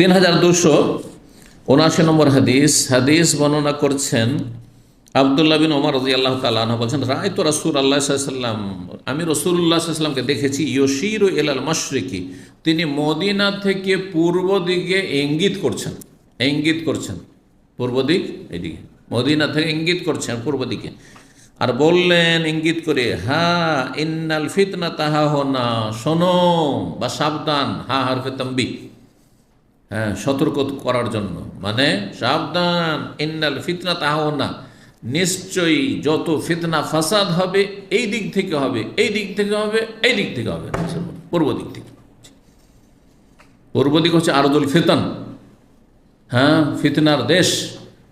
তিন হাজার দুশো উনআশি নম্বর হাদিস। হাদিস বর্ণনা করছেন আবদুল্লাহ বিন ওমর রাজি আল্লাহ তালাহ বলছেন রায় তো রসুল আল্লাহ সাল্লাম আমি রসুল্লাহ সাল্লামকে দেখেছি ইয়সির এলাল মশরিকি, তিনি মদিনা থেকে পূর্ব দিকে ইঙ্গিত করছেন ইঙ্গিত করছেন, পূর্ব দিক এইদিকে, মদিনা থেকে ইঙ্গিত করছেন পূর্ব দিকে, আর বললেন ইঙ্গিত করে, হা, ইন্নাল ফিতনা তাহা হোনা, শোনো, বা সাবধান, হা, হারফে তম্বি হ্যাঁ সতর্ক করার জন্য। মানে সাবধান, ইন্নাল ফিতনা তাহাও না নিশ্চয়ই যত ফিতনা ফাসাদ হবে, এই দিক থেকে হবে, এই দিক থেকে হবে, এই দিক থেকে হবে। পূর্ব দিক থেকে। পূর্ব দিক হচ্ছে আরদুল ফিতন। হ্যাঁ ফিতনার দেশ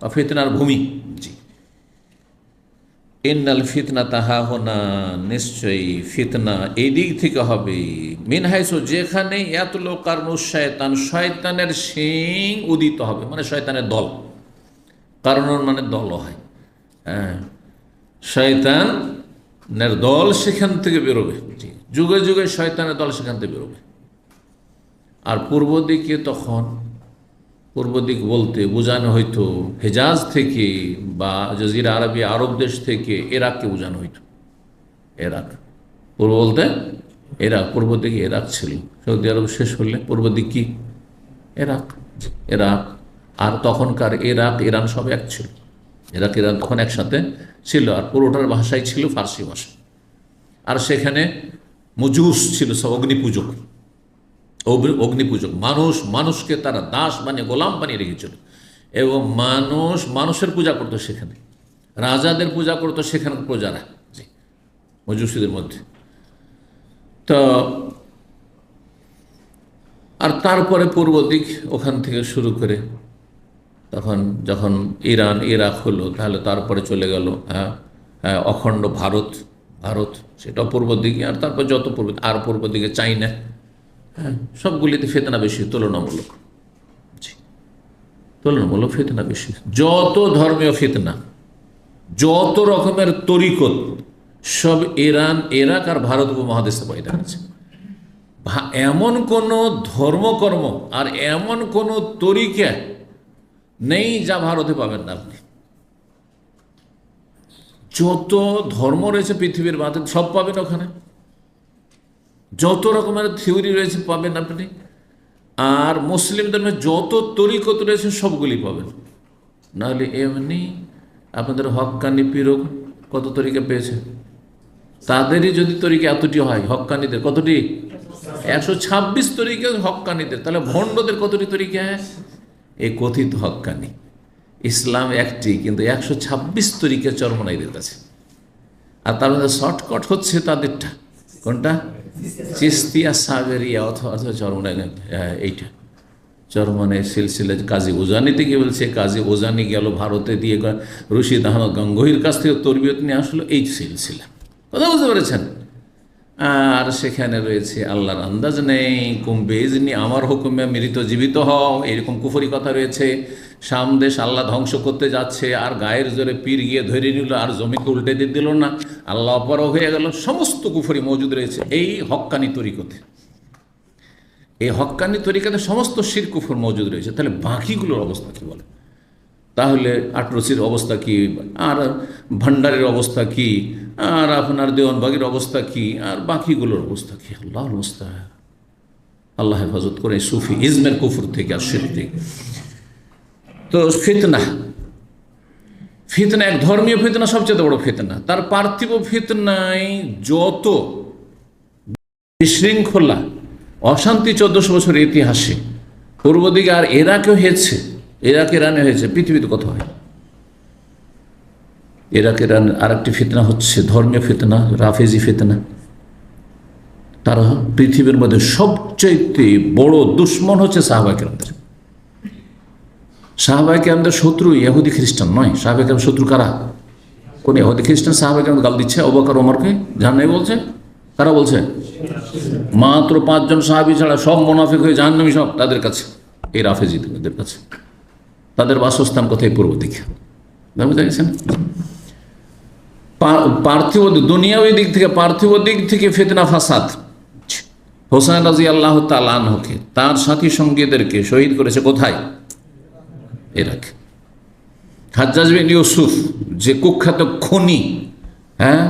বা ফিতনার ভূমি। জি। ইন্নাল ফিতনা তাহা হোনা নিশ্চয়ই ফিতনা এই দিক থেকে হবে। মিনহাইসো যেখানে এত লোকার শয়তান, শয়তানের শিং উদিত হবে মানে শয়তানের দল। কারণ মানে দল হয়। হ্যাঁ। শয়তানের দল সেখান থেকে বেরোবে। যুগে যুগে শয়তানের দল সেখান থেকে বেরোবে। আর পূর্ব দিকে তখন পূর্ব দিক বলতে বোঝানো হইতো হেজাজ থেকে বা জজিরা আরবি আরব দেশ থেকে এরাককে বোঝানো হইতো। এরাক। পূর্ব বলতে এরাক, পূর্ব দিকে এরাক ছিল। সৌদি আরব শেষ হলে পূর্ব দিক কি? এরাক। এরাক। আর তখনকার এরাক, ইরান সব এক ছিল। এরাক, ইরান তখন একসাথে ছিল আর পুরোটার ভাষাই ছিল ফার্সি ভাষা। আর সেখানে মজুস ছিল সব অগ্নিপূজক। অগ্নিপূজক। মানুষ, মানুষকে তারা দাস বানিয়ে, গোলাম বানিয়ে রেখেছিল। এবং মানুষ, মানুষের পূজা করতো সেখানে। রাজাদের পূজা করতো সেখানে প্রজারা। মজুসিদের মধ্যে। তো, আর তারপরে পূর্ব দিক ওখান থেকে শুরু করে, তখন যখন ইরান, ইরাক হলো, তাহলে তারপরে চলে গেল হ্যাঁ হ্যাঁ অখণ্ড ভারত। ভারত সেটা পূর্ব দিকে, আর তারপর যত পূর্ব আর পূর্ব দিকে চাইনা। হ্যাঁ সবগুলিতে ফেতনা বেশি, তুলনামূলক। তুলনামূলক ফেতনা বেশি। যত ধর্মীয় ফেতনা, যত রকমের তরিকত, সব ইরান, ইরাক আর ভারত উপমহাদেশে পয়দা আছে এমন কোনো ধর্মকর্ম আর এমন কোনো তরিকা নেই যা ভারতে পাবেন না আপনি। যত ধর্ম রয়েছে পৃথিবীর মাঝে সব পাবেন ওখানে। যত রকমের থিওরি রয়েছে পাবেন আপনি, আর মুসলিম ধর্মের যত তরিকত রয়েছে সবগুলি পাবেন। নাহলে এমনি আপনাদের হকানি পিরক কত তরিকা পেয়েছে? তাদেরই যদি তরিকা এতটি হয়, হকানিদের কতটি? একশো ছাব্বিশ তরিকা হকানিদের। তাহলে ভণ্ডদের কতটি তরিকা? এই কথিত হকানি। ইসলাম একটি, কিন্তু একশো ছাব্বিশ তরিকা চরমনাইদের কাছে। আর তার মধ্যে শর্টকাট হচ্ছে তাদেরটা। কোনটা? চিস্তিয়া সাগরিয়া অথবা চরমনাই এইটা। চরমনে সিলসিলে কাজী ওজানিতে গিয়ে বলছে, কাজী ওজানি গেল ভারতে দিয়ে রশিদ আহমদ গঙ্গোহির কাছ থেকে তরবিয়ত নিয়ে আসলো এই সিলসিলা। কথা বুঝতে পেরেছেন? আর সেখানে রয়েছে, আল্লাহর আন্দাজ নেই কুম্বেজ নি আমার হুকুমে মৃত জীবিত হও এরকম কুফরি কথা রয়েছে। সামদেশ আল্লাহ ধ্বংস করতে যাচ্ছে, আর গায়ের জোরে পীর গিয়ে ধরে নিল, আর জমিকে উল্টে দিয়ে দিল না। আল্লাহ অপর হয়ে গেল, সমস্ত কুফরি মজুদ রয়েছে। এই হক্কানি তরিকতে। এই হক্কানি তরিকাতে সমস্ত শির কুফর মজুদ রয়েছে। তাহলে বাকিগুলোর অবস্থা কি বলে? তাহলে আটরসির অবস্থা কি? আর ভান্ডারের অবস্থা কি? আর আপনার দেওয়ানবাগের অবস্থা কি? আর বাকিগুলোর অবস্থা কি? আল্লাহর অবস্থা আল্লাহ হেফাজত করে সুফি ইজমের কুফুর থেকে আর শির থেকে। তো ফিতনা। ফিতনা, এক ধর্মীয় ফিতনা, সবচেয়ে বড় ফিতনা। তার পার্থিব ফিতনায় যত বিশৃঙ্খলা, অশান্তি চোদ্দশো বছরের ইতিহাসে, পূর্ব দিকে আর এরাকেও হয়েছে এরাক ইরানে হয়েছে, পৃথিবীতে কত হয়? ইরাক, ইরান আর একটি ফিতনা হচ্ছে ধর্মীয় ফিতনা, রাফেজি ফিতনা। তারা পৃথিবীর মধ্যে সবচাইতে বড় দুশ্মন হচ্ছে সাহবাকেরামদের সাহবাকেরামদের শত্রু ইহুদি খ্রিস্টান নয়। সাহবাকেরাম শত্রু কারা? কোন ইহুদি খ্রিস্টান সাহবাকেরাম গাল দিচ্ছে? অবাকার ওমরকে জানাই বলছে? কারা বলছে? মাত্র পাঁচজন সাহাবি ছাড়া সব মোনাফিক হয়ে জাহান্নামি সব তাদের কাছে। এই রাফেজিদের কাছে। তাদের বাসস্থান কোথায়? পূর্ব দিকে। বুঝতে গেছেন পার্থিব দুনিয়াবী দিক থেকে, পার্থিব দিক থেকে ফেতনা ফাসাদ। হোসেন রাজি আল্লাহ তালানহকে তার সাথী সঙ্গীদেরকে শহীদ করেছে কোথায়? ইরাক হাজ্জাজ বিন ইউসুফ, যে কুখ্যাত খনি হ্যাঁ?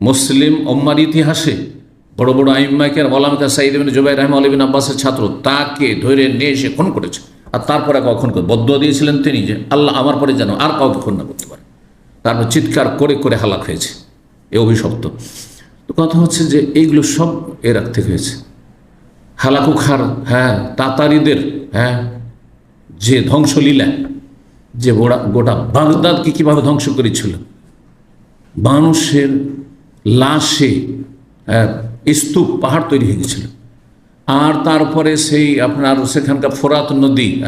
মুসলিম ওম্মার ইতিহাসে বড় বড় আইম্মাকের মলামকা সাইদ জুবাই রহম আলিবিন আব্বাসের ছাত্র, তাকে ধরে নিয়ে এসে খুন করেছে। আর তারপরে কখন বদ্ধ দিয়েছিলেন তিনি যে, আল্লাহ আমার পরে যেন আর কাউকে খুন না করতে পারে। তারপর চিৎকার করে করে হালাক হয়েছে এ অভিশপ্ত। তো কথা হচ্ছে যে এইগুলো সব এ রাখতে হয়েছে। হালাকুখার হ্যাঁ তাতারিদের হ্যাঁ যে ধ্বংসলীলা, যে গোটা বাগদাদকে কীভাবে ধ্বংস করেছিল? মানুষের লাশে স্তূপ, পাহাড় তৈরি হয়ে গেছিল। আর তারপরে সেই আপনার সেখানকার ফোরাত নদী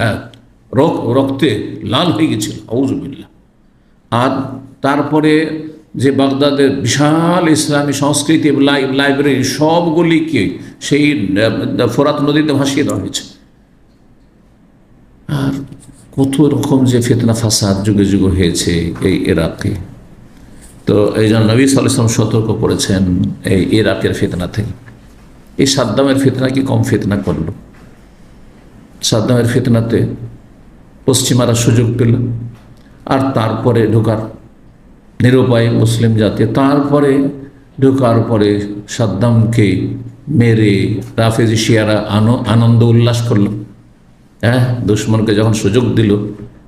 রক্তে লাল হয়ে গেছিল। আউজবিল্লা আর তারপরে যে বাগদাদের বিশাল ইসলামী সংস্কৃতি লাই- লাইব্রেরি, সবগুলিকে সেই ফোরাত নদীতে ভাসিয়ে দেওয়া হয়েছে। কত রকম যে ফেতনা ফাসাদ যুগে যুগে হয়েছে এই ইরাকে। তো এই জন্য নবী সাল্লাম সতর্ক করেছেন এই ইরাকের ফেতনা থেকে এই সাদ্দামের ফেতনা কি কম ফেতনা করল? সাদ্দামের ফেতনাতে পশ্চিমারা সুযোগ পেল, আর তারপরে ঢোকার নিরুপায় মুসলিম জাতি, তারপরে ঢোকার পরে সাদ্দামকে মেরে রাফেজি শিয়ারা আনো আনন্দ উল্লাস করল। হ্যাঁ? দুশ্মনকে যখন সুযোগ দিল,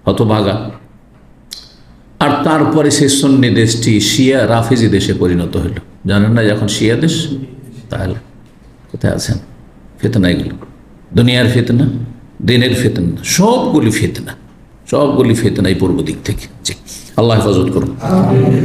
হতভাগা। আর তারপরে সেই সন্নি দেশটি শিয়া, রাফেজি দেশে পরিণত হলো। জানেন না যখন শিয়া দেশ? তাহলে কোথায় আছেন? ফেতনা এগুলো দুনিয়ার ফেতনা, দিনের ফেতনা, সবগুলি ফেতনা সবগুলি ফেতনা এই পূর্ব দিক থেকে। আল্লাহ হেফাজত করুন।